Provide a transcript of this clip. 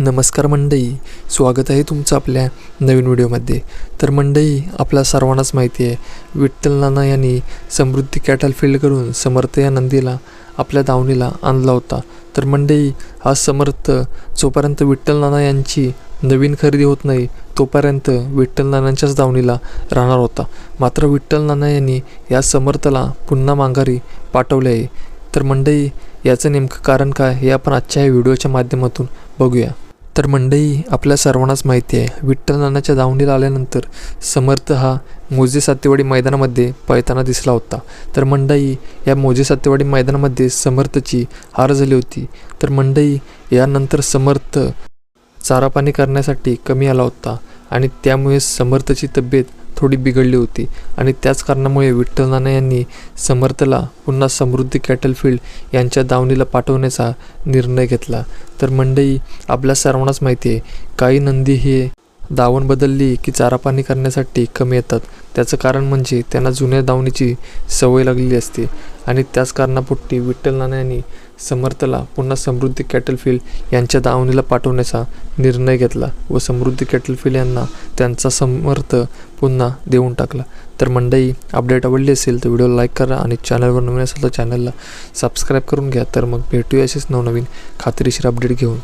नमस्कार मंडई स्वागत आहे तुमचं आपल्या नवीन व्हिडिओमध्ये. तर मंडई आपल्या सर्वांनाच माहिती आहे विठ्ठल नाना यांनी समृद्धी कॅटल फील्ड करून समर्थ या नंदीला आपल्या दावणीला आणला होता. तर मंडई हा समर्थ जोपर्यंत विठ्ठल नाना यांची नवीन खरेदी होत नाही तोपर्यंत विठ्ठल नानांच्याच दावणीला राहणार होता. मात्र विठ्ठल नाना यांनी या समर्थला पुन्हा माघारी पाठवले आहे. तर मंडई याचं नेमकं कारण काय हे आपण आजच्या या व्हिडिओच्या माध्यमातून बघूया. तर मंडई आपल्या सर्वांनाच माहिती आहे विठ्ठल नानाच्या दावणीला आल्यानंतर समर्थ हा मोजे सातेवाडी मैदानामध्ये पळताना दिसला होता. तर मंडई या मोजे सातेवाडी मैदानामध्ये समर्थची हार झाली होती. तर मंडई यानंतर समर्थ चारापाणी करण्यासाठी कमी आला होता आणि त्यामुळे समर्थची तब्येत थोडी बिघडली होती आणि त्याच कारणामुळे विठ्ठल नाना यांनी समर्थला पुन्हा समृद्धी कॅटल फील्ड यांच्या दावणीला पाठवण्याचा निर्णय घेतला. तर मंडई आपल्या सर्वांनाच माहिती आहे काही नंदी हे दावण बदलली की चारा पाणी करण्यासाठी कमी येतात. त्याचं कारण म्हणजे त्यांना जुन्या दावणीची सवय लागलेली असते आणि त्याच कारणापोटी विठ्ठल नाना समर्थला पुन्हा समृद्धी कॅटल फील्ड यांच्या दावणीला पाठवण्याचा निर्णय घेतला व समृद्धी कॅटल फील्ड यांना त्यांचा समर्थ पुन्हा देऊन टाकला. तर मंडई अपडेट आवडली असेल तर व्हिडिओला लाईक करा आणि चॅनलवर नवीन असेल तर चॅनलला सबस्क्राईब करून घ्या. तर मग भेटूया असेच नवनवीन खात्रीशीर अपडेट घेऊन.